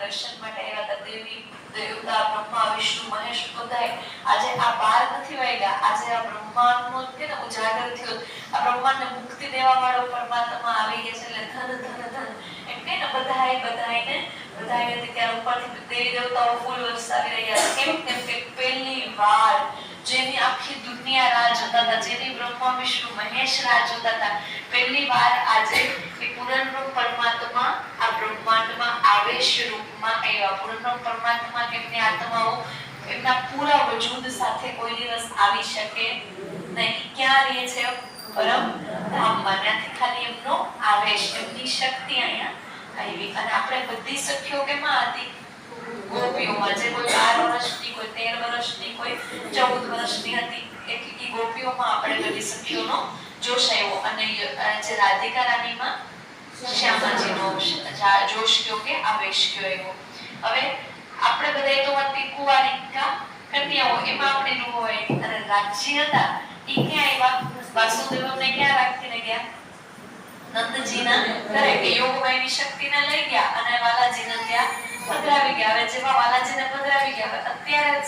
દર્શન માટે આવ્યા હતા. દેવી, દેવતા, બ્રહ્મા, વિષ્ણુ, મહેશ બધાય આજે આ બાર નથી વાગ્યા આજે આ બ્રહ્માંડનો કે ને ઉજાગર થયો. આ બ્રહ્માંડને મુક્તિ દેવા વાળો પરમાત્મા આવી ગયા છે. એટલે ધન ધન ધન એમ કે ને બધાય બધાયને બધાયને તે ત્યાં ઉપરથી દેવી દેવતાઓ ફૂલ વરસાવી રહ્યા છે. કેમ? કેમ કે પહેલી વાર જેની આખી દુનિયા રાહ જોતા હતા, જેની બ્રહ્મા, વિષ્ણુ, મહેશ રાહ જોતા હતા, પહેલી વાર આજે એ આવેશ રૂપમાં આવ્યા પૂર્ણ પરમાત્મા એમની આત્માઓ એમના પૂરા વજૂદ સાથે કોઈ દિવસ આવી શકે નહીં. ક્યાં રહે છે? પરમ ધામમાં ત્યાંથી ખાલી એમનો આવેશ, એમની શક્તિ અહીંયા આવી. અને આપણે બધી સખીઓ કેમાં હતી? ગોપીઓમાં. જે કોઈ બાર વર્ષની, કોઈ તેર વર્ષની, કોઈ ચૌદ વર્ષની હતી. એટલી ગોપીઓમાં આપણે બધી સખીઓનો જોશ આવ્યો. અને જે રાધિકા રાણીમાં શ્યામાજીનો જોશ કયો કે? આવેશ કયો એવો. હવે આપણે બધા તો હતી કુંવારિકા કન્યાઓ, એમાં આપણે નું હોય. અને રાજ્ય હતા, એ ક્યાં આવ્યા? વાસુદેવને ક્યાં રાખીને ગયા? નંદજીના ઘરે કે યોગમાયની શક્તિને લઈ ગયા અને વાલાજીને ત્યાં પધરાવી ગયા. હવે જેવા વાલાજીને પધરાવી ગયા અત્યારે